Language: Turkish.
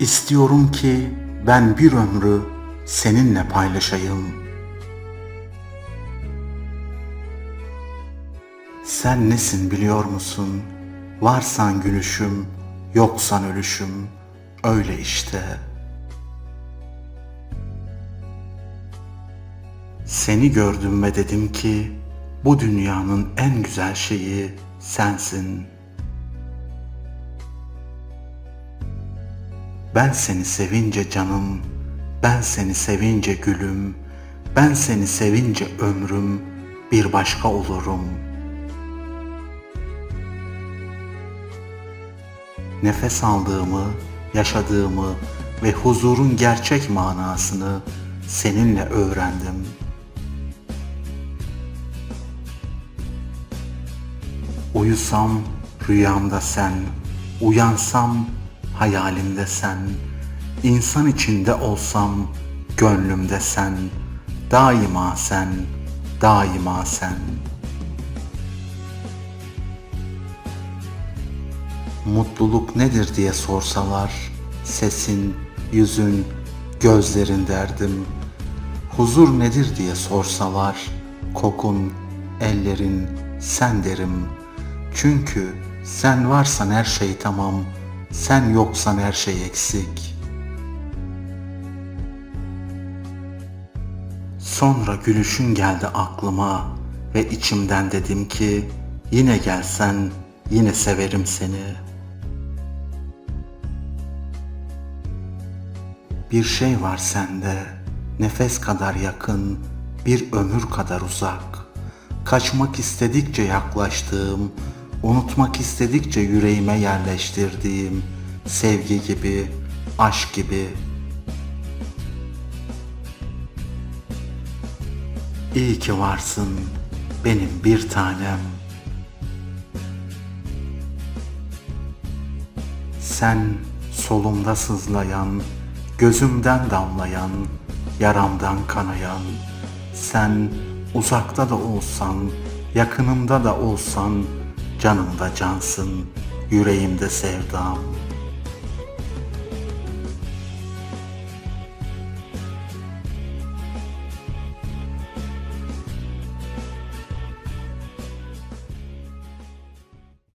İstiyorum ki ben bir ömrü seninle paylaşayım. Sen nesin biliyor musun? Varsan gülüşüm, yoksan ölüşüm. Öyle işte. Seni gördüm ve dedim ki bu dünyanın en güzel şeyi sensin. Ben seni sevince canım, ben seni sevince gülüm, ben seni sevince ömrüm bir başka olurum. Nefes aldığımı, yaşadığımı ve huzurun gerçek manasını seninle öğrendim. Uyusam rüyamda sen, uyansam hayalimde sen, insan içinde olsam gönlümde sen, daima sen, daima sen. Mutluluk nedir diye sorsalar, sesin, yüzün, gözlerin derdim. Huzur nedir diye sorsalar, kokun, ellerin, sen derim. Çünkü sen varsan her şey tamam, sen yoksan her şey eksik. Sonra gülüşün geldi aklıma ve içimden dedim ki yine gelsen yine severim seni. Bir şey var sende, nefes kadar yakın, bir ömür kadar uzak. Kaçmak istedikçe yaklaştığım, unutmak istedikçe yüreğime yerleştirdiğim sevgi gibi, aşk gibi. İyi ki varsın benim bir tanem. Sen solumda sızlayan, gözümden damlayan, yaramdan kanayan, sen uzakta da olsan, yakınımda da olsan, canımda cansın, yüreğimde sevdam.